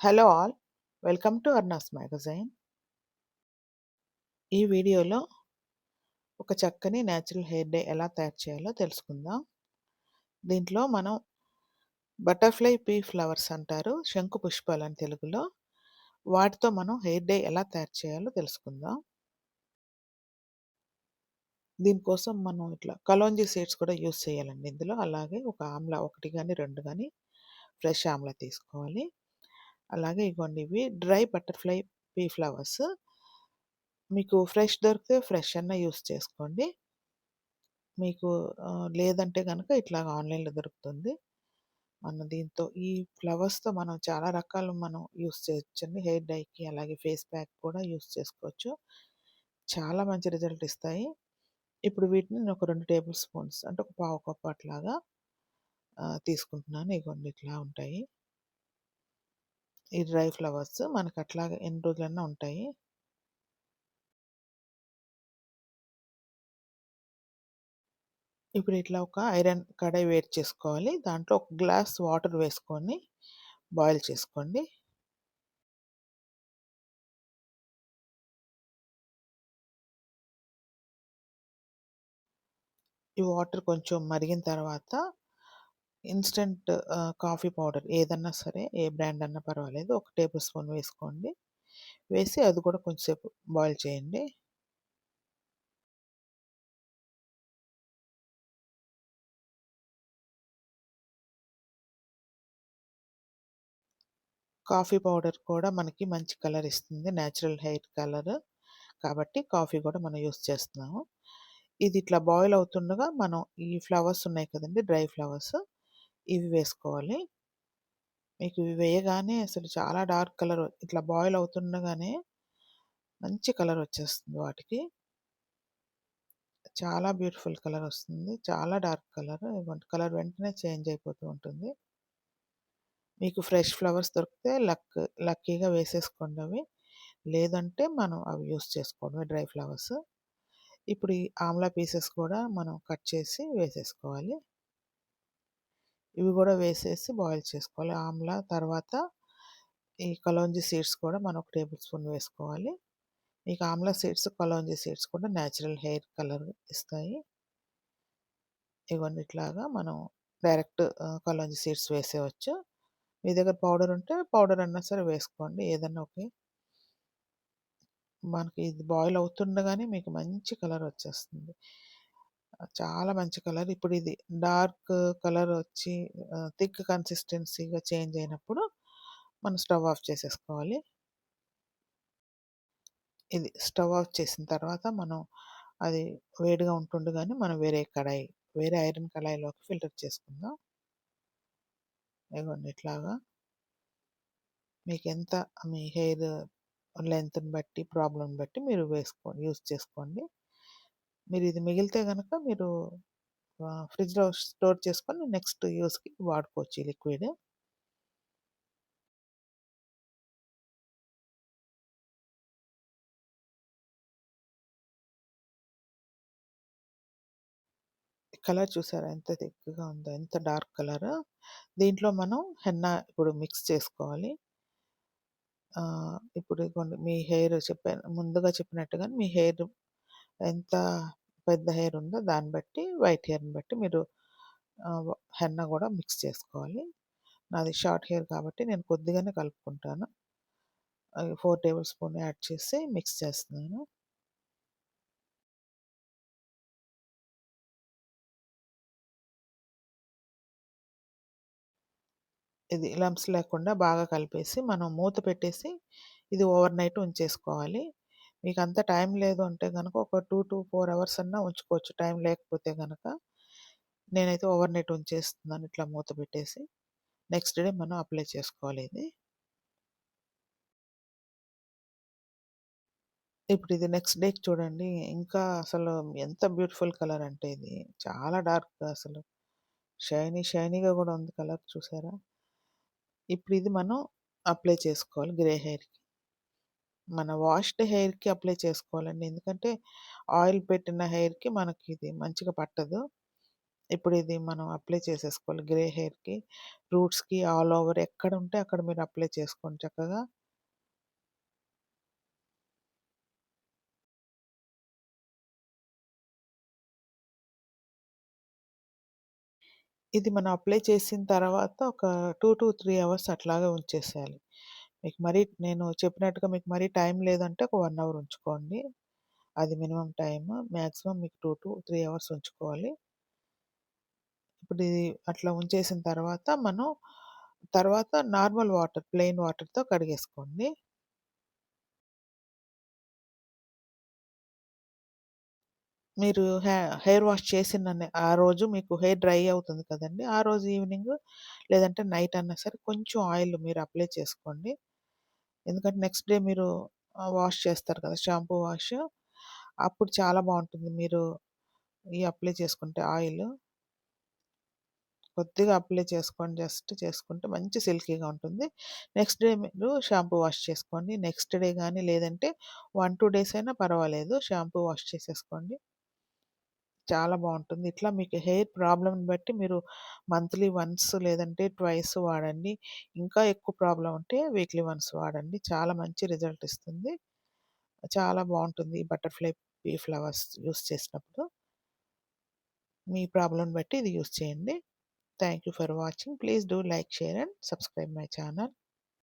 Hello all. Welcome to అర్నాస్ magazine. ఈ వీడియోలో ఒక చక్కని నేచురల్ హెయిర్ డే ఎలా తయారు చేయాలో తెలుసుకుందాం. దీంట్లో మనం బటర్‌ఫ్లై పీ ఫ్లవర్స్ అంటారు. శంకు పుష్పాలని తెలుగులో. వాటితో మనం హెయిర్ డే ఎలా తయారు చేయాలో తెలుసుకుందాం. దీనికోసం మనం ఇట్లా కలోంజీ సీడ్స్ కూడా యూజ్ చేయాలండి ఇందులో. అలాగే ఒక ఆమ్లా ఒకటి కానీ రెండు కానీ ఫ్రెష్ ఆమ్లా తీసుకోవాలి. అలాగే ఇగోండి ఇవి డ్రై బటర్‌ఫ్లై పీ ఫ్లవర్స్. మీకు ఫ్రెష్ దొరికితే ఫ్రెష్ అన్నా యూస్ చేసుకోండి. మీకు లేదంటే కనుక ఇట్లాగ ఆన్‌లైన్‌లో దొరుకుతుంది. మన దీంతో ఈ ఫ్లవర్స్‌తో మనం చాలా రకాలు మనం యూజ్ చేయొచ్చండి. హెయిర్ డైకి అలాగే ఫేస్ ప్యాక్ కూడా యూస్ చేసుకోవచ్చు. చాలా మంచి రిజల్ట్ ఇస్తాయి. ఇప్పుడు వీటిని నేను ఒక రెండు టేబుల్ స్పూన్స్ అంటే ఒక పావు కప్పు అట్లాగా తీసుకుంటున్నాను. ఇగోండి ఇట్లా ఉంటాయి. ఈ డ్రై ఫ్లవర్స్ మనకు అట్లా ఎన్ని రోజులన్నా ఉంటాయి. ఇప్పుడు ఇట్లా ఒక ఐరన్ కడాయి వేడి చేసుకోవాలి. దాంట్లో ఒక గ్లాస్ వాటర్ వేసుకొని బాయిల్ చేసుకోండి. ఈ వాటర్ కొంచెం మరిగిన తర్వాత ఇన్‌స్టంట్ కాఫీ పౌడర్ ఏదన్నా సరే, ఏ బ్రాండ్ అన్నా పర్వాలేదు. ఒక టేబుల్ స్పూన్ వేసుకోండి. వేసి అది కూడా కొంచెం సేపు బాయిల్ చేయండి. కాఫీ పౌడర్ కూడా మనకి మంచి కలర్ ఇస్తుంది. Natural hair colour. కాబట్టి కాఫీ కూడా మనం యూజ్ చేస్తున్నాము. ఇది ఇట్లా బాయిల్ అవుతుండగా మనం ఈ ఫ్లవర్స్ ఉన్నాయి కదండి డ్రై ఫ్లవర్స్ ఇవి వేసుకోవాలి. మీకు ఇవి వేయగానే అసలు చాలా డార్క్ కలర్ ఇట్లా బాయిల్ అవుతుండగానే మంచి కలర్ వచ్చేస్తుంది వాటికి. చాలా బ్యూటిఫుల్ కలర్ వస్తుంది. చాలా డార్క్ కలర్. కలర్ వెంటనే చేంజ్ అయిపోతూ ఉంటుంది. మీకు ఫ్రెష్ ఫ్లవర్స్ దొరికితే లక్ లక్కీగా వేసేసుకోండి అవి. లేదంటే మనం అవి యూజ్ చేసుకోవడమే డ్రై ఫ్లవర్స్. ఇప్పుడు ఈ ఆమ్లా పీసెస్ కూడా మనం కట్ చేసి వేసేసుకోవాలి. ఇవి కూడా వేసేసి బాయిల్ చేసుకోవాలి. ఆమ్లా తర్వాత ఈ కలోంజీ సీడ్స్ కూడా మనం ఒక టేబుల్ స్పూన్ వేసుకోవాలి. మీకు ఆమ్లా సీడ్స్, కలోంజీ సీడ్స్ కూడా నేచురల్ హెయిర్ కలర్ ఇస్తాయి. ఇగోండి ఇట్లాగా మనం డైరెక్ట్ కలోంజి కలోంజీ సీడ్స్ వేసేయొచ్చు. మీ దగ్గర పౌడర్ ఉంటే పౌడర్ అన్నా సరే వేసుకోండి. ఏదన్నా ఓకే. మనకి ఇది బాయిల్ అవుతుండగానే మీకు మంచి కలర్ వచ్చేస్తుంది. చాలా మంచి కలర్. ఇప్పుడు ఇది డార్క్ కలర్ వచ్చి ఆహ్, థిక్ కన్సిస్టెన్సీగా చేంజ్ అయినప్పుడు మనం స్టవ్ ఆఫ్ చేసేసుకోవాలి. ఇది స్టవ్ ఆఫ్ చేసిన తర్వాత మనం అది వేడిగా ఉంటుండగానే మనం వేరే కడాయి, వేరే ఐరన్ కడాయిలోకి ఫిల్టర్ చేసుకుందాం. ఇగోండి ఇట్లాగా. మీకెంత మీ హెయిర్ లెంగ్త్‌ని బట్టి, ప్రాబ్లమ్‌ని బట్టి మీరు వేసుకోండి. యూజ్ చేసుకోండి. మీరు ఇది మిగిలితే కనుక మీరు ఫ్రిడ్జ్‌లో స్టోర్ చేసుకొని నెక్స్ట్ యూస్కి వాడుకోవచ్చు ఈ లిక్విడ్. కలర్ చూసారా ఎంత థిక్‌గా ఉందో, ఎంత డార్క్ కలర్. దీంట్లో మనం హెన్నా ఇప్పుడు మిక్స్ చేసుకోవాలి. ఇప్పుడు కొన్ని మీ హెయిర్ చెప్పాను ముందుగా చెప్పినట్టుగా మీ హెయిర్ ఎంత పెద్ద హెయిర్ ఉందో దాన్ని బట్టి వైట్ హెయిర్‌ని బట్టి మీరు హెన్న హెన్నా కూడా మిక్స్ చేసుకోవాలి. నాది షార్ట్ హెయిర్ కాబట్టి నేను కొద్దిగానే కలుపుకుంటాను. ఫోర్ టేబుల్ స్పూన్ యాడ్ చేసి మిక్స్ చేస్తున్నాను. ఇది లంప్స్ లేకుండా బాగా కలిపేసి మనం మూత పెట్టేసి ఇది ఓవర్ నైట్ ఉంచేసుకోవాలి. మీకు అంత టైం లేదు అంటే కనుక ఒక 2-4 అవర్స్ అన్నా ఉంచుకోవచ్చు టైం లేకపోతే కనుక నేనైతే ఓవర్ నైట్ ఉంచేస్తున్నాను ఇట్లా మూత పెట్టేసి. నెక్స్ట్ డే మనం అప్లై చేసుకోవాలి ఇది. ఇప్పుడు ఇది నెక్స్ట్ డేకి చూడండి ఇంకా అసలు ఎంత బ్యూటిఫుల్ కలర్ అంటే ఇది. చాలా డార్క్‌గా అసలు షైనీ షైనీగా కూడా ఉంది కలర్ చూసారా? ఇప్పుడు ఇది మనం అప్లై చేసుకోవాలి గ్రే హెయిర్‌కి. మన వాష్డ్ హెయిర్‌కి అప్లై చేసుకోవాలండి. ఎందుకంటే ఆయిల్ పెట్టిన హెయిర్‌కి మనకి ఇది మంచిగా పట్టదు. ఇప్పుడు ఇది మనం అప్లై చేసేసుకోవాలి గ్రే హెయిర్‌కి, రూట్స్‌కి ఆల్ ఓవర్ ఎక్కడ ఉంటే అక్కడ మీరు అప్లై చేసుకోండి చక్కగా. ఇది మనం అప్లై చేసిన తర్వాత ఒక 2-3 అవర్స్ అట్లాగే ఉంచేసేయాలి. మీకు మరీ నేను చెప్పినట్టుగా మీకు మరీ టైం లేదంటే ఒక వన్ అవర్ ఉంచుకోండి. అది మినిమమ్ టైమ్. మ్యాక్సిమం మీకు 2-3 అవర్స్ ఉంచుకోవాలి. ఇప్పుడు ఇది అట్లా ఉంచేసిన తర్వాత మనం తర్వాత నార్మల్ వాటర్ ప్లెయిన్ వాటర్‌తో కడిగేసుకోండి. మీరు హె హెయిర్ వాష్ చేసిన ఆ రోజు మీకు హెయిర్ డ్రై అవుతుంది కదండి ఆ రోజు ఈవినింగ్ లేదంటే నైట్ అన్నా సరే కొంచెం ఆయిల్ మీరు అప్లై చేసుకోండి. ఎందుకంటే నెక్స్ట్ డే మీరు వాష్ చేస్తారు కదా! Shampoo wash. అప్పుడు చాలా బాగుంటుంది మీరు ఈ అప్లై చేసుకుంటే ఆయిల్. కొద్దిగా అప్లై చేసుకోండి. జస్ట్ చేసుకుంటే మంచి సిల్కీగా ఉంటుంది. నెక్స్ట్ డే మీరు షాంపూ వాష్ చేసుకోండి. నెక్స్ట్ డే కానీ లేదంటే 1, 2 డేస్ అయినా పర్వాలేదు. షాంపూ వాష్ చేసేసుకోండి. చాలా బాగుంటుంది ఇట్లా మీకు హెయిర్ ప్రాబ్లమ్‌ని బట్టి మీరు మంత్లీ వన్స్ లేదంటే ట్వైస్ వాడండి. ఇంకా ఎక్కువ ప్రాబ్లం ఉంటే వీక్లీ వన్స్ వాడండి. చాలా మంచి రిజల్ట్ ఇస్తుంది. చాలా బాగుంటుంది ఈ బటర్‌ఫ్లై పీ ఫ్లవర్స్ యూస్ చేసినప్పుడు. మీ ప్రాబ్లమ్‌ని బట్టి ఇది యూస్ చేయండి. Thank you for watching. Please do like, share and subscribe my channel.